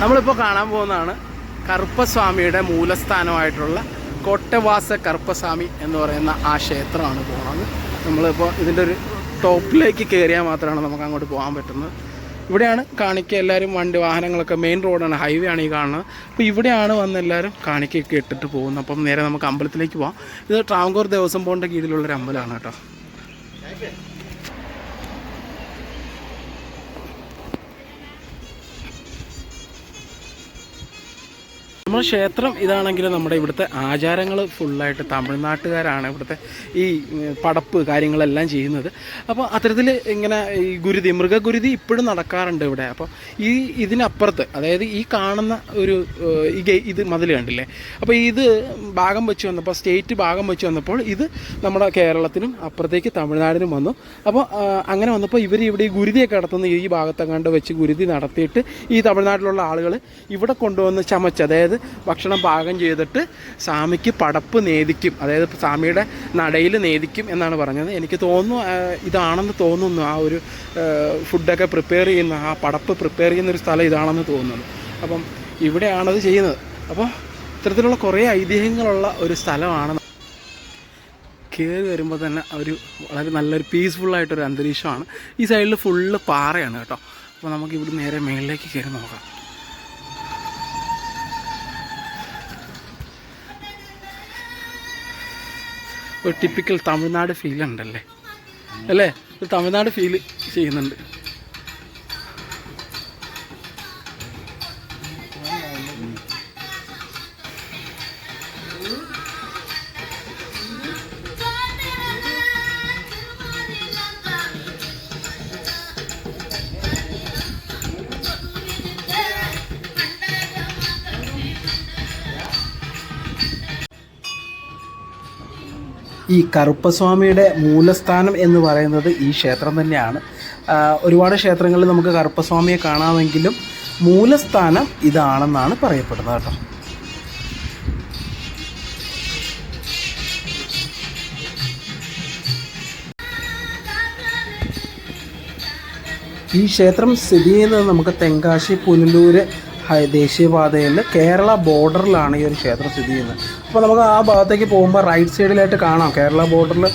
നമ്മളിപ്പോൾ കാണാൻ പോകുന്നതാണ് കറുപ്പസ്വാമിയുടെ മൂലസ്ഥാനമായിട്ടുള്ള കോട്ടവാസ കറുപ്പസ്വാമി എന്ന് പറയുന്ന ആ ക്ഷേത്രമാണ് പോകുന്നത് നമ്മളിപ്പോൾ ഇതിന്റെ ഒരു ടോപ്പിലേക്ക് കയറിയാൽ മാത്രമാണ് നമുക്ക് അങ്ങോട്ട് പോകാൻ പറ്റുന്നത്. ഇവിടെയാണ് കാണിക്ക എല്ലാവരും വണ്ടി വാഹനങ്ങളൊക്കെ മെയിൻ റോഡാണ് ഹൈവേ ആണ് ഈ കാണുന്നത്. അപ്പോൾ ഇവിടെയാണ് വന്ന് എല്ലാവരും കാണിക്കൊക്കെ ഇട്ടിട്ട് പോകുന്നത്. അപ്പം നേരെ നമുക്ക് അമ്പലത്തിലേക്ക് പോകാം ഇത് ട്രാവൻകൂർ ദേവസ്വം ബോർഡിന്റെ കീഴിലുള്ളൊരു അമ്പലമാണ് കേട്ടോ. നമ്മുടെ ക്ഷേത്രം ഇതാണെങ്കിലും നമ്മുടെ ഇവിടുത്തെ ആചാരങ്ങൾ ഫുള്ളായിട്ട് തമിഴ്നാട്ടുകാരാണ് ഇവിടുത്തെ ഈ പടപ്പ് കാര്യങ്ങളെല്ലാം ചെയ്യുന്നത്. അപ്പോൾ അത്തരത്തിൽ ഇങ്ങനെ ഈ ഗുരുതി മൃഗഗുരുതി ഇപ്പോഴും നടക്കാറുണ്ട് ഇവിടെ. അപ്പോൾ ഈ ഇതിനപ്പുറത്ത് അതായത് ഈ കാണുന്ന ഒരു ഈ ഇത് മതിൽ കണ്ടില്ലേ? അപ്പോൾ ഇത് ഭാഗം വെച്ച് വന്നപ്പോൾ സ്റ്റേറ്റ് ഭാഗം വെച്ച് വന്നപ്പോൾ ഇത് നമ്മുടെ കേരളത്തിനും അപ്പുറത്തേക്ക് തമിഴ്നാടിനും വന്നു. അപ്പോൾ അങ്ങനെ വന്നപ്പോൾ ഇവർ ഇവിടെ ഈ ഗുരുതിയൊക്കെ നടത്തുന്ന ഈ ഭാഗത്തെങ്ങാണ്ട് വെച്ച് ഗുരുതി നടത്തിയിട്ട് ഈ തമിഴ്നാട്ടിലുള്ള ആളുകൾ ഇവിടെ കൊണ്ടുവന്ന് ചമച്ച് അതായത് ഭക്ഷണം പാകം ചെയ്തിട്ട് സ്വാമിക്ക് പടപ്പ് നേദിക്കും. അതായത് സ്വാമിയുടെ നടയിൽ നേദിക്കും എന്നാണ് പറഞ്ഞത്. എനിക്ക് തോന്നുന്നു ഇതാണെന്ന് തോന്നുന്നു. ആ ഒരു ഫുഡൊക്കെ പ്രിപ്പയർ ചെയ്യുന്ന ആ പടപ്പ് പ്രിപ്പയർ ചെയ്യുന്ന ഒരു സ്ഥലം ഇതാണെന്ന് തോന്നുന്നു. അപ്പം ഇവിടെയാണത് ചെയ്യുന്നത്. അപ്പോൾ ഇത്തരത്തിലുള്ള കുറേ ഐതിഹ്യങ്ങളുള്ള ഒരു സ്ഥലമാണ്. കയറി വരുമ്പോൾ തന്നെ ഒരു വളരെ നല്ലൊരു പീസ്ഫുള്ളായിട്ടൊരു അന്തരീക്ഷമാണ്. ഈ സൈഡിൽ ഫുള്ള് പാറയാണ് കേട്ടോ. അപ്പോൾ നമുക്ക് ഇവിടെ നേരെ മേളിലേക്ക് കയറി നോക്കാം. ഒരു ടിപ്പിക്കൽ തമിഴ്നാട് ഫീൽ ഉണ്ടല്ലേ? അല്ലേ? ഒരു തമിഴ്നാട് ഫീൽ ചെയ്യുന്നുണ്ട്. ഈ കറുപ്പസ്വാമിയുടെ മൂലസ്ഥാനം എന്ന് പറയുന്നത് ഈ ക്ഷേത്രം തന്നെയാണ്. ഒരുപാട് ക്ഷേത്രങ്ങളിൽ നമുക്ക് കറുപ്പസ്വാമിയെ കാണാമെങ്കിലും മൂലസ്ഥാനം ഇതാണെന്നാണ് പറയപ്പെടുന്നത് കേട്ടോ. ഈ ക്ഷേത്രം സ്ഥിതി ചെയ്യുന്നത് നമുക്ക് തെങ്കാശി പുനലൂര് ദേശീയപാതയിൽ കേരള ബോർഡറിലാണ് ഈ ഒരു ക്ഷേത്രം സ്ഥിതി ചെയ്യുന്നത്. അപ്പോൾ നമുക്ക് ആ ഭാഗത്തേക്ക് പോകുമ്പോൾ റൈറ്റ് സൈഡിലായിട്ട് കാണാം. കേരള ബോർഡറിൽ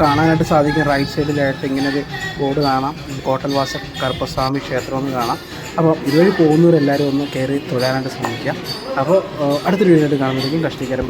കാണാനായിട്ട് സാധിക്കും. റൈറ്റ് സൈഡിലായിട്ട് ഇങ്ങനെ ഒരു ബോർഡ് കാണാം. കോട്ടൽവാസ കറുപ്പസ്വാമി ക്ഷേത്രം ഒന്ന് കാണാം. അപ്പോൾ ഇതുവഴി പോകുന്നവരെല്ലാവരും ഒന്ന് കയറി തൊഴാനായിട്ട് ശ്രമിക്കാം അപ്പോൾ അടുത്തൊരു വീഡിയോ കാണുന്നതായിരിക്കും കഷ്ടിക്കാരൻ